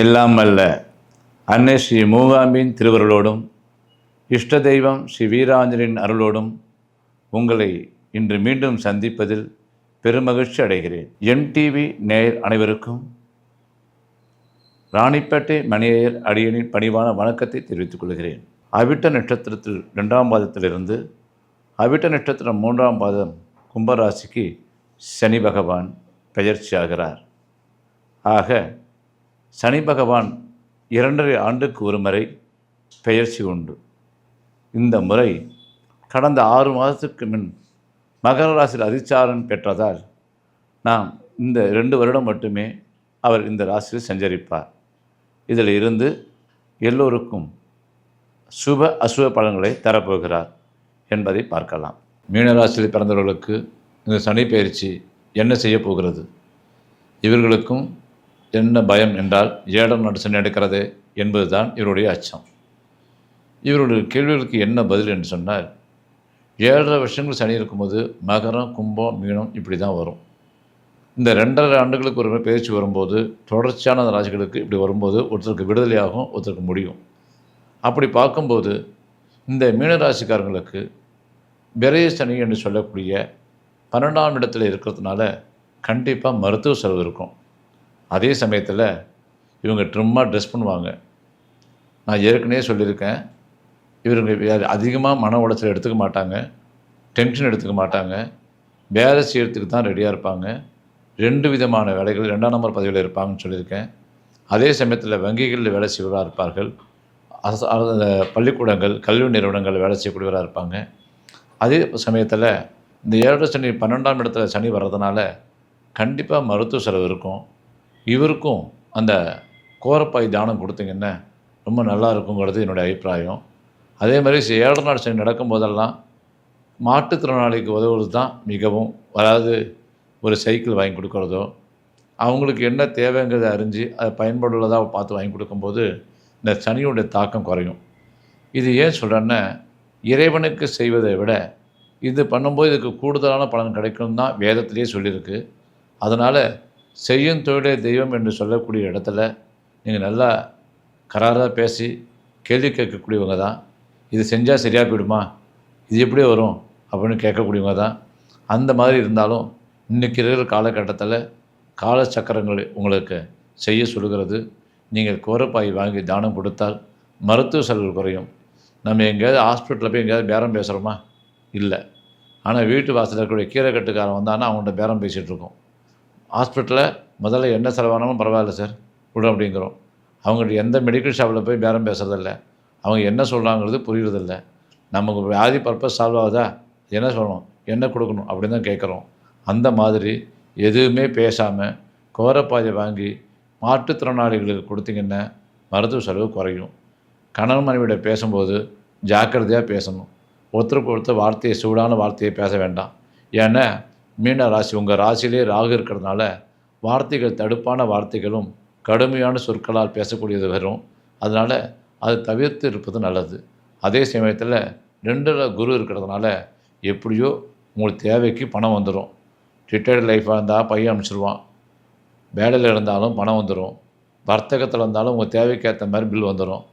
எல்லாம் அல்ல அன்னை ஸ்ரீ மூகாம்பின் திருவருளோடும் இஷ்ட தெய்வம் ஸ்ரீ வீராஞ்சலின் அருளோடும் உங்களை இன்று மீண்டும் சந்திப்பதில் பெருமகிழ்ச்சி அடைகிறேன். எம்டிவி நேயர் அனைவருக்கும் ராணிப்பேட்டை மணியர் அடியனின் பணிவான வணக்கத்தை தெரிவித்துக் கொள்கிறேன். அவிட்ட நட்சத்திரத்தில் இரண்டாம் பாதத்திலிருந்து அவிட்ட நட்சத்திரம் மூன்றாம் பாதம் கும்பராசிக்கு சனி பகவான் பெயர்ச்சியாகிறார். ஆக சனி பகவான் இரண்டரை ஆண்டுக்கு ஒரு முறை பெயர்ச்சி உண்டு. இந்த முறை கடந்த ஆறு மாதத்துக்கு முன் மகர ராசியில் அதிச்சாரம் பெற்றதால் நாம் இந்த ரெண்டு வருடம் மட்டுமே அவர் இந்த ராசியில் சஞ்சரிப்பார். இதில் இருந்து எல்லோருக்கும் சுப அசுப பலன்களை தரப்போகிறார் என்பதை பார்க்கலாம். மீனராசியில் பிறந்தவர்களுக்கு இந்த சனி பயிற்சி என்ன செய்ய போகிறது? இவர்களுக்கும் என்ன பயம் என்றால் ஏடம் நடுசன் நடக்கிறது என்பதுதான் இவருடைய அச்சம். இவருடைய கேள்விகளுக்கு என்ன பதில் என்று சொன்னால் ஏழரை வருஷங்கள் சனி இருக்கும்போது மகரம் கும்பம் மீனம் இப்படி தான் வரும். இந்த ரெண்டரை ஆண்டுகளுக்கு ஒரு பயிற்சி வரும்போது தொடர்ச்சியான அந்த ராசிகளுக்கு இப்படி வரும்போது ஒருத்தருக்கு விடுதலையாகும் ஒருத்தருக்கு முடியும். அப்படி பார்க்கும்போது இந்த மீனராசிக்காரங்களுக்கு விரைய சனி என்று சொல்லக்கூடிய பன்னெண்டாம் இடத்துல இருக்கிறதுனால கண்டிப்பாக மருத்துவ செலவு இருக்கும். அதே சமயத்தில் இவங்க ட்ரிம்மாக ட்ரெஸ் பண்ணுவாங்க. நான் ஏற்கனவே சொல்லியிருக்கேன். இவங்க அதிகமாக மன உளைச்சல் எடுத்துக்க மாட்டாங்க. டென்ஷன் எடுத்துக்க மாட்டாங்க. வேலை செய்கிறதுக்கு தான் ரெடியாக இருப்பாங்க. ரெண்டு விதமான வேலைகள் ரெண்டாம் நம்பர் பதவியில் இருப்பாங்கன்னு சொல்லியிருக்கேன். அதே சமயத்தில் வங்கிகளில் வேலை செய்வதாக இருப்பார்கள். பள்ளிக்கூடங்கள் கல்வி நிறுவனங்கள் வேலை செய்யக்கூடியவராக இருப்பாங்க. அதே சமயத்தில் இந்த ஏழரை சனி பன்னெண்டாம் இடத்துல சனி வர்றதுனால கண்டிப்பாக மருத்துவ செலவு இருக்கும். இவருக்கும் அந்த கோரப்பாய் தானம் கொடுத்தீங்கன்னா ரொம்ப நல்லா இருக்குங்கிறது என்னுடைய அபிப்பிராயம். அதே மாதிரி சி- நாள் சனி நடக்கும்போதெல்லாம் மாற்றுத்திறனாளிக்கு உதவுறது தான் மிகவும் அதாவது ஒரு சைக்கிள் வாங்கி கொடுக்குறதோ அவங்களுக்கு என்ன தேவைங்கிறத அறிஞ்சு அதை பயன்படுள்ளதாக பார்த்து வாங்கி கொடுக்கும்போது இந்த சனியுடைய தாக்கம் குறையும். இது ஏன் சொல்கிறேன்னா இறைவனுக்கு செய்வதை விட இது பண்ணும்போது இதுக்கு கூடுதலான பலன் கிடைக்கும் தான் வேதத்திலே சொல்லியிருக்கு. அதனால் செய்யும் தொழிலே தெய்வம் என்று சொல்லக்கூடிய இடத்துல நீங்கள் நல்லா கராராக பேசி கேள்வி கேட்கக்கூடியவங்க தான். இது செஞ்சால் சரியாக போயிடுமா? இது எப்படி வரும்? அப்படின்னு கேட்கக்கூடியவங்க தான். அந்த மாதிரி இருந்தாலும் இன்றைக்கி இருக்கிற காலகட்டத்தில் கால சக்கரங்கள் உங்களுக்கு செய்ய சொல்லுகிறது. நீங்கள் கோரப்பாய் வாங்கி தானம் கொடுத்தால் மருத்துவ செலவு குறையும். நம்ம எங்கேயாவது ஹாஸ்பிட்டலில் போய் எங்கேயாவது பேரம் பேசுகிறோமா இல்லை. ஆனால் வீட்டு வாசலில் இருக்கக்கூடிய கீரை கட்டுக்காரன் வந்தான்னா அவங்கள்ட்ட பேரம் பேசிகிட்ருக்கோம் ஹாஸ்பிட்டலில் முதல்ல என்ன செலவானாலும் பரவாயில்ல சார் விடும் அப்படிங்கிறோம். அவங்கள்ட்ட எந்த மெடிக்கல் ஷாப்பில் போய் பேரம் பேசுகிறதில்ல அவங்க என்ன சொல்கிறாங்கிறது புரியுறதில்ல. நமக்கு வியாதி பர்பஸ் சால்வ் ஆகுதா? என்ன சொல்லணும்? என்ன கொடுக்கணும்? அப்படின்னு தான் கேட்குறோம். அந்த மாதிரி எதுவுமே பேசாமல் கோரப்பாதை வாங்கி மாற்றுத்திறனாளிகளுக்கு கொடுத்தீங்கன்னா மருத்துவ செலவு குறையும். கணவன் மனைவியிட பேசும்போது ஜாக்கிரதையாக பேசணும். ஒருத்தருக்கு ஒருத்தர் வார்த்தையை சூடான வார்த்தையை பேச வேண்டாம். ஏன்னா மீன ராசி உங்கள் ராசியிலே ராகு இருக்கிறதுனால வார்த்தைகள் தடுப்பான வார்த்தைகளும் கடுமையான சொற்களால் பேசக்கூடியது வரும். அதனால் அதை தவிர்த்து இருப்பது நல்லது. அதே சமயத்தில் ரெண்டில் குரு இருக்கிறதுனால எப்படியோ உங்களுக்கு தேவைக்கு பணம் வந்துடும் ரிட்டையர்டு லைஃப்பாக இருந்தால் பையன் அனுப்பிச்சிடுவான் வேலையில் இருந்தாலும் பணம் வந்துடும் வர்த்தகத்தில் இருந்தாலும் உங்கள் தேவைக்கேற்ற மாதிரி பில் வந்துடும்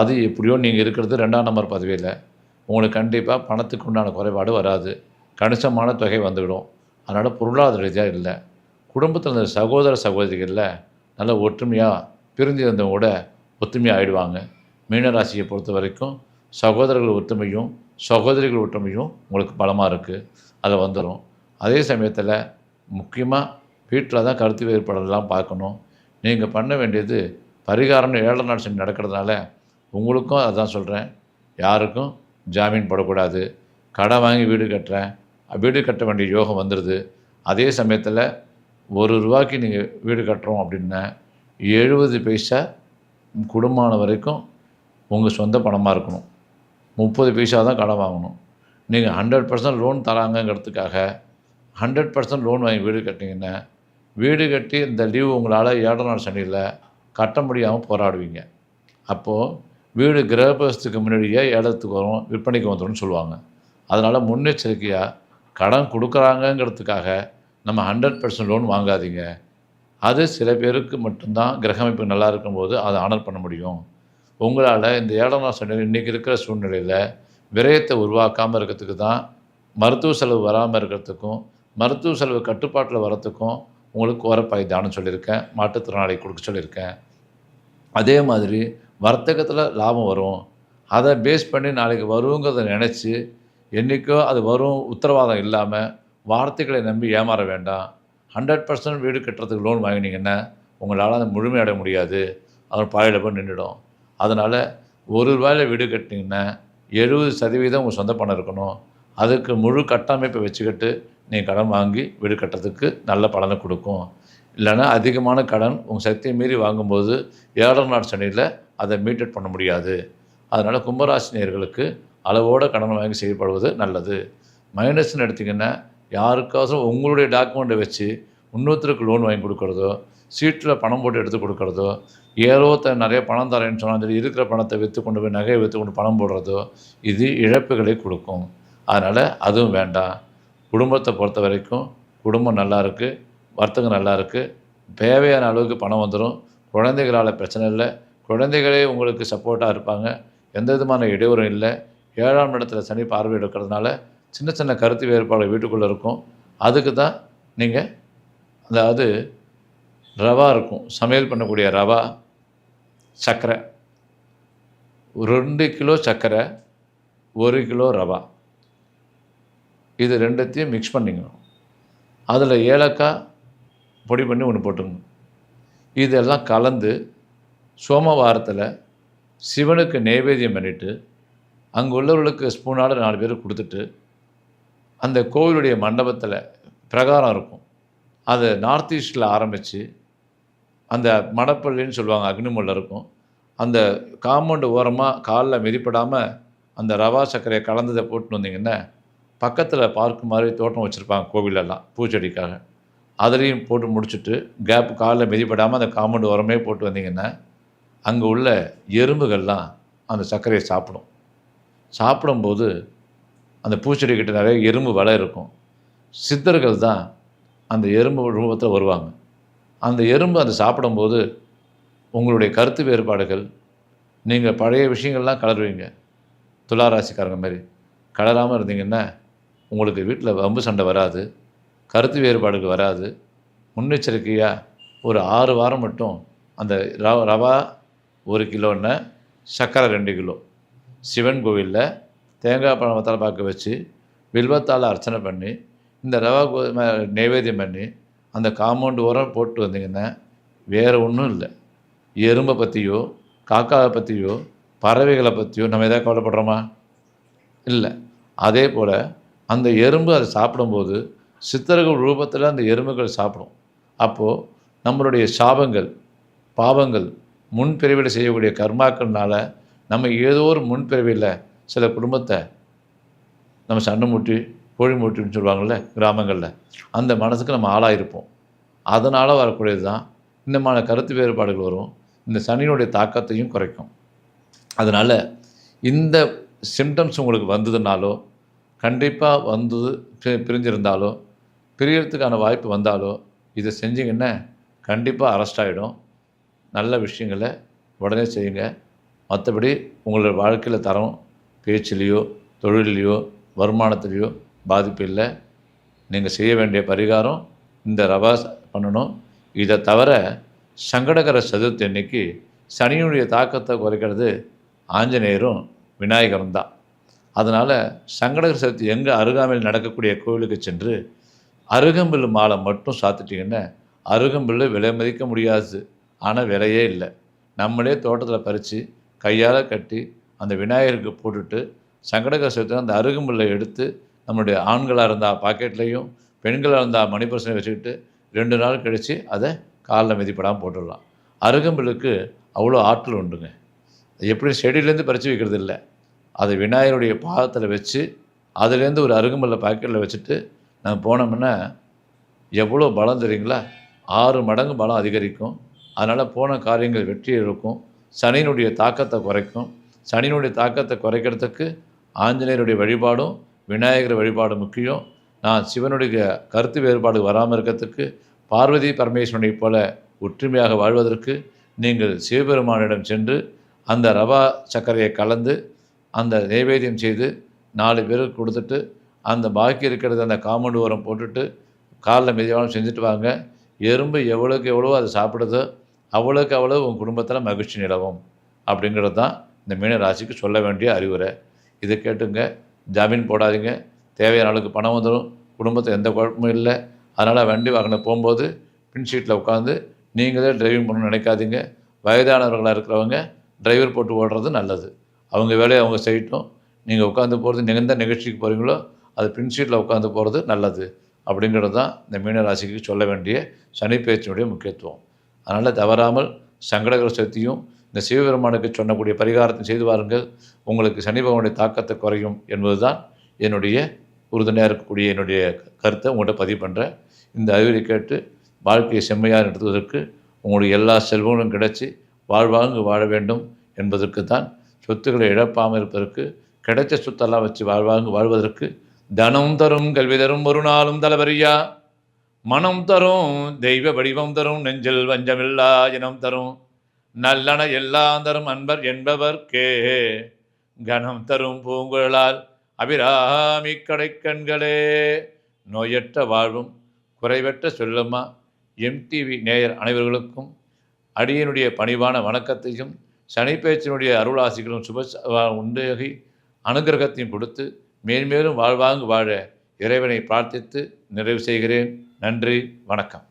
அது எப்படியோ நீங்கள் இருக்கிறது ரெண்டாம் நம்பர் பதவியில். உங்களுக்கு கண்டிப்பாக பணத்துக்கு உண்டான குறைபாடு வராது. கணிசமான தொகை வந்துவிடும். அதனால் பொருளாதார ரீதியாக இல்லை. குடும்பத்தில் இருந்த சகோதர சகோதரிகளில் நல்ல ஒற்றுமையாக பிரிஞ்சு இருந்தவங்க கூட ஒற்றுமையாக ஆயிடுவாங்க மீனராசியை பொறுத்த வரைக்கும் சகோதரர்கள் ஒற்றுமையும் சகோதரிகள் ஒற்றுமையும் உங்களுக்கு பலமாக இருக்குது அதை வந்துடும் அதே சமயத்தில் முக்கியமாக வீட்டில் தான் கருத்து வேறுபாடெல்லாம் பார்க்கணும். நீங்கள் பண்ண வேண்டியது பரிகாரம்னு ஏழரை நாள் சனி நடக்கிறதுனால உங்களுக்கும் அதான் சொல்கிறேன் யாருக்கும் ஜாமீன் போடக்கூடாது. கடை வாங்கி வீடு கட்டுறேன். வீடு கட்ட வேண்டிய யோகம் வந்துடுது அதே சமயத்தில் ஒரு ரூபாய்க்கு நீங்கள் வீடு கட்டுறோம் அப்படின்னா எழுபது பைசா குடும்பமான வரைக்கும் உங்கள் சொந்த பணமாக இருக்கணும். முப்பது பைசா தான் கடன் வாங்கணும். நீங்கள் ஹண்ட்ரட் பர்சன்ட் லோன் தராங்கங்கிறதுக்காக ஹண்ட்ரட் பர்சன்ட் லோன் வாங்கி வீடு கட்டிங்கன்னா வீடு கட்டி இந்த லீவு உங்களால் ஏழரை நாள் சனியில் கட்ட முடியாமல் போராடுவீங்க. அப்போது வீடு கிரகபிரசத்துக்கு முன்னாடியே ஏலத்துக்கு வரும் விற்பனைக்கு வந்துடும்னு சொல்லுவாங்க. அதனால் முன்னெச்சரிக்கையாக கடன் கொடுக்குறாங்கங்கிறதுக்காக நம்ம ஹண்ட்ரட் பர்சன்ட் லோன் வாங்காதீங்க. அது சில பேருக்கு மட்டும்தான் கிரகமைப்பு நல்லா இருக்கும்போது அதை ஆனர் பண்ண முடியும். உங்களால் இந்த ஏழாம் நாள் இன்றைக்கி இருக்கிற சூழ்நிலையில் விரயத்தை உருவாக்காமல் இருக்கிறதுக்கு தான் மருத்துவ செலவு வராமல் இருக்கிறதுக்கும் மருத்துவ செலவு கட்டுப்பாட்டில் வரத்துக்கும் உங்களுக்கு ஓரப்பாய் தானம் சொல்லியிருக்கேன். மாற்றுத்திறனாளி கொடுக்க சொல்லியிருக்கேன். அதே மாதிரி வர்த்தகத்தில் லாபம் வரும். அதை பேஸ் பண்ணி நாளைக்கு வருங்கிறத நினச்சி என்றைக்கோ அது வரும் உத்தரவாதம் இல்லாமல் வார்த்தைகளை நம்பி ஏமாற வேண்டாம். ஹண்ட்ரட் பர்சன்ட் வீடு கட்டுறதுக்கு லோன் வாங்கினீங்கன்னா உங்களால் அதை முழுமையடைய முடியாது. அது பாயில் போய் நின்றுடும் அதனால் ஒரு ரூபாயில் வீடு கட்டினீங்கன்னா எழுபது சதவீதம் உங்கள் சொந்த பணம் இருக்கணும். அதுக்கு முழு கட்டமைப்பை வச்சுக்கிட்டு நீங்கள் கடன் வாங்கி வீடு கட்டுறதுக்கு நல்ல பலனை கொடுக்கும். இல்லைன்னா அதிகமான கடன் உங்கள் சக்தியை மீறி வாங்கும்போது ஏழாம் நாள் சனியில் அதை மீட்டட் பண்ண முடியாது. அதனால் கும்பராசினியர்களுக்கு அளவோட கடன் வாங்கி செயல்படுவது நல்லது. மைனஸ்னு எடுத்திங்கன்னா யாருக்காசும் உங்களுடைய டாக்குமெண்ட்டை வச்சு இன்னொருத்தருக்கு லோன் வாங்கி கொடுக்குறதோ சீட்டில் பணம் போட்டு எடுத்து கொடுக்குறதோ ஏரோத்த நிறைய பணம் தரேன்னு சொன்னால் சரி இருக்கிற பணத்தை விற்று கொண்டு போய் நகையை விற்று கொண்டு பணம் போடுறதோ இது இழப்புகளை கொடுக்கும். அதனால் அதுவும் வேண்டாம். குடும்பத்தை பொறுத்த வரைக்கும் குடும்பம் நல்லா இருக்குது வர்த்தகம் நல்லா இருக்குது தேவையான அளவுக்கு பணம் வந்துடும் குழந்தைகளால் பிரச்சனை இல்லை. குழந்தைகளே உங்களுக்கு சப்போர்ட்டாக இருப்பாங்க. எந்த விதமான இடையூறும் இல்லை. ஏழாம் இடத்துல சனி பார்வை எடுக்கிறதுனால சின்ன சின்ன கருத்து வேறுபாடு வீட்டுக்குள்ளே இருக்கும். அதுக்கு தான் நீங்கள் அதாவது ரவா இருக்கும். சமையல் பண்ணக்கூடிய ரவா சர்க்கரை. ரெண்டு கிலோ சர்க்கரை ஒரு கிலோ ரவா. இது ரெண்டுத்தையும் மிக்ஸ் பண்ணிக்கணும். அதில் ஏலக்காய் பொடி பண்ணி ஒன்று போட்டுக்கணும். இதெல்லாம் கலந்து சோமவாரத்தில் சிவனுக்கு நைவேத்தியம் பண்ணிவிட்டு அங்கே உள்ளவர்களுக்கு ஸ்பூனால் நாலு பேருக்கு கொடுத்துட்டு அந்த கோவிலுடைய மண்டபத்தில் பிரகாரம் இருக்கும். அதை நார்த் ஈஸ்டில் ஆரம்பித்து அந்த மடப்பள்ளின்னு சொல்லுவாங்க அக்னிமுள்ள இருக்கும். அந்த காம்பவுண்டு ஓரமாக காலில் மிதிப்படாமல் அந்த ரவா சர்க்கரையை கலந்ததை போட்டுன்னு வந்தீங்கன்னா பக்கத்தில் பார்க்கு மாதிரி தோட்டம் வச்சுருப்பாங்க கோவிலெல்லாம் பூச்செடிக்காக. அதுலேயும் போட்டு முடிச்சுட்டு கேப் காலில் மிதிப்படாமல் அந்த காம்பவுண்டு ஓரமே போட்டு வந்தீங்கன்னா அங்கே உள்ள எறும்புகள்லாம் அந்த சர்க்கரையை சாப்பிடும். சாப்பிடும்போது அந்த பூச்செடி கிட்ட நிறைய எறும்பு வலை இருக்கும். சித்தர்கள் தான் அந்த எறும்பு ரூபத்தில் வருவாங்க. அந்த எறும்பு அதை சாப்பிடும்போது உங்களுடைய கருத்து வேறுபாடுகள் நீங்கள் பழைய விஷயங்கள்லாம் கலருவீங்க. துளாராசிக்காரங்க மாதிரி. கலராமல் இருந்தீங்கன்னா உங்களுக்கு வீட்டில் வம்பு சண்டை வராது கருத்து வேறுபாடுகள் வராது. முன்னெச்சரிக்கையாக ஒரு ஆறு வாரம் மட்டும் அந்த ரவா ஒரு கிலோன்னு சர்க்கரை ரெண்டு கிலோ. சிவன் கோவிலில் தேங்காய் பழம் வத்தலை பார்க்க வச்சு வில்வத்தால் அர்ச்சனை பண்ணி இந்த ரவா கோதுமை நைவேத்தியம் பண்ணி அந்த காம்பவுண்டு உரம் போட்டு வந்தீங்கன்னா வேறு ஒன்றும் இல்லை. எறும்பை பற்றியோ காக்காவை பற்றியோ பறவைகளை பற்றியோ நம்ம எதாவது கவலைப்படுறோமா? இல்லை. அதே போல் அந்த எறும்பு அதை சாப்பிடும்போது சித்தர்கள் ரூபத்தில் அந்த எறும்புகள் சாப்பிடும். அப்போது நம்மளுடைய சாபங்கள் பாவங்கள் முன்பிரிவில் செய்யக்கூடிய கர்மாக்கள்னால நம்ம ஏதோ ஒரு முன்பிறவியில் சில குடும்பத்தை நம்ம சண்டை மூட்டி கோழி மூட்டின்னு சொல்லுவாங்கள்ல கிராமங்களில் அந்த மனசுக்கு நம்ம ஆளாயிருப்போம். அதனால் வரக்கூடியது தான் இந்த மாதிரி கருத்து வேறுபாடுகள் வரும். இந்த சனியினுடைய தாக்கத்தையும் குறைக்கும். அதனால் இந்த சிம்டம்ஸ் உங்களுக்கு வந்ததுனாலோ கண்டிப்பாக வந்தது பி- பிரிஞ்சிருந்தாலோ பிரியறதுக்கான வாய்ப்பு வந்தாலோ இதை செஞ்சீங்கன்னா கண்டிப்பாக அரெஸ்ட் ஆகிடும் நல்ல விஷயங்களை உடனே செய்யுங்க. மற்றபடி உங்களோட வாழ்க்கையில் தரம் பேச்சிலேயோ தொழிலையோ வருமானத்துலேயோ பாதிப்பு இல்லை. நீங்கள் செய்ய வேண்டிய பரிகாரம் இந்த ரவா பண்ணணும். இதை தவிர சங்கடகர சதுர்த்தி அன்னைக்கு சனியினுடைய தாக்கத்தை குறைக்கிறது ஆஞ்சநேயரும் விநாயகரும் தான். அதனால் சங்கடகர சதுர்த்தி எங்கே அருகாமையில் நடக்கக்கூடிய கோவிலுக்கு சென்று அருகம்பில் மாலை மட்டும் சாத்துட்டிங்கன்னா அருகம்பில் விலை மதிக்க முடியாது. ஆனால் விலையே இல்லை. நம்மளே தோட்டத்தில் பறித்து கையால் கட்டி அந்த விநாயகருக்கு போட்டுட்டு சங்கடகர சதுர்த்தி அந்த அருகம்பில்லை எடுத்து நம்மளுடைய ஆண்களாக இருந்தால் பாக்கெட்லேயும் பெண்களாக இருந்தால் மணிப்பர்சனை வச்சுக்கிட்டு ரெண்டு நாள் கழித்து அதை காலில் மிதிப்படாமல் போட்டுடலாம். அருகம்பிலுக்கு அவ்வளோ ஆற்றல் உண்டுங்க. அது எப்படி செடியிலேருந்து பறித்து வைக்கிறது இல்லை. அதை விநாயகருடைய பாதத்தில் வச்சு அதுலேருந்து ஒரு அருகம்புல்ல பாக்கெட்டில் வச்சுட்டு நம்ம போனோம்னா எவ்வளோ பலம் தெரியுங்களா? ஆறு மடங்கு பலம் அதிகரிக்கும். அதனால் போன காரியங்கள் வெற்றி இருக்கும் சனியினுடைய தாக்கத்தை குறைக்கும். சனியினுடைய தாக்கத்தை குறைக்கிறதுக்கு ஆஞ்சநேயருடைய வழிபாடும் விநாயகர் வழிபாடும் முக்கியம். நான் சிவனுடைய கருத்து வேறுபாடு வராமல் இருக்கிறதுக்கு பார்வதி பரமேஸ்வரனைப் போல ஒற்றுமையாக வாழ்வதற்கு நீங்கள் சிவபெருமானிடம் சென்று அந்த ரவா சர்க்கரையை கலந்து அந்த நைவேத்தியம் செய்து நாலு பேருக்கு கொடுத்துட்டு அந்த பாக்கி இருக்கிறது அந்த காம்பவுண்டு உரம் போட்டுட்டு காலில் மிதிவானம் செஞ்சுட்டு வாங்க. எறும்பு எவ்வளோக்கு எவ்வளோ அது சாப்பிடுதோ. அவ்வளோக்கு அவ்வளோ உங்கள் குடும்பத்தில் மகிழ்ச்சி நிலவும் அப்படிங்கிறது தான் இந்த மீன ராசிக்கு சொல்ல வேண்டிய அறிவுரை. இதை கேட்டுங்க ஜாமீன் போடாதீங்க. தேவையான அளவுக்கு பணம் வந்துடும் குடும்பத்தில் எந்த குழப்பமும் இல்லை. அதனால் வண்டி வாகனம் போகும்போது பின் சீட்டில் உட்காந்து நீங்களே டிரைவிங் பண்ணணும்னு நினைக்காதீங்க. வயதானவர்களாக இருக்கிறவங்க டிரைவர் போட்டு ஓடுறது நல்லது. அவங்க வேலையை அவங்க செய்யட்டும். நீங்கள் உட்காந்து போகிறது நீங்கள் எந்த நிகழ்ச்சிக்கு போகிறீங்களோ அது பின் சீட்டில் உட்காந்து போகிறது நல்லது. அப்படிங்கிறது தான் இந்த மீனராசிக்கு சொல்ல வேண்டிய சனி பேச்சினுடைய முக்கியத்துவம். அதனால் தவறாமல் சங்கடகர சக்தியும் இந்த சிவபெருமானுக்கு சொன்னக்கூடிய பரிகாரத்தை செய்து வாருங்கள். உங்களுக்கு சனி பகவானுடைய தாக்கத்தை குறையும் என்பது தான் என்னுடைய உறுதுணையாக இருக்கக்கூடிய என்னுடைய கருத்தை உங்கள்கிட்ட பதிவு பண்ணுறேன் இந்த அறிவுரை கேட்டு வாழ்க்கையை செம்மையாக நடத்துவதற்கு உங்களுடைய எல்லா செல்வங்களும் கிடைச்சி வாழ்வாங்கு வாழ வேண்டும் என்பதற்கு தான் சொத்துக்களை இழப்பாமல் இருப்பதற்கு கிடைச்ச சொத்தெல்லாம் வச்சு வாழ்வாங்கு வாழ்வதற்கு தனம் தரும் கல்வி தரும் ஒரு நாளும் தலைவரியா மனம் தரும் தெய்வ வடிவம் தரும் நெஞ்சில் வஞ்சமில்லா இனம் தரும். நல்லன எல்லாம் தரும் அன்பர் என்பவர்க்கே கணம் தரும் பூங்குழலால் அபிராமி கடைக்கண்களே. நோயற்ற வாழ்வும் குறைவற்ற சொல்லுமா? எம்டிவி நேயர் அனைவர்களுக்கும் அடியனுடைய பணிவான வணக்கத்தையும் சனிப்பேச்சினுடைய அருளாசிகளும் சுப உண்டாகி அனுகிரகத்தையும் கொடுத்து மேன்மேலும் வாழ்வாங்கு வாழ இறைவனை பிரார்த்தித்து நிறைவு செய்கிறேன். நன்றி வணக்கம்.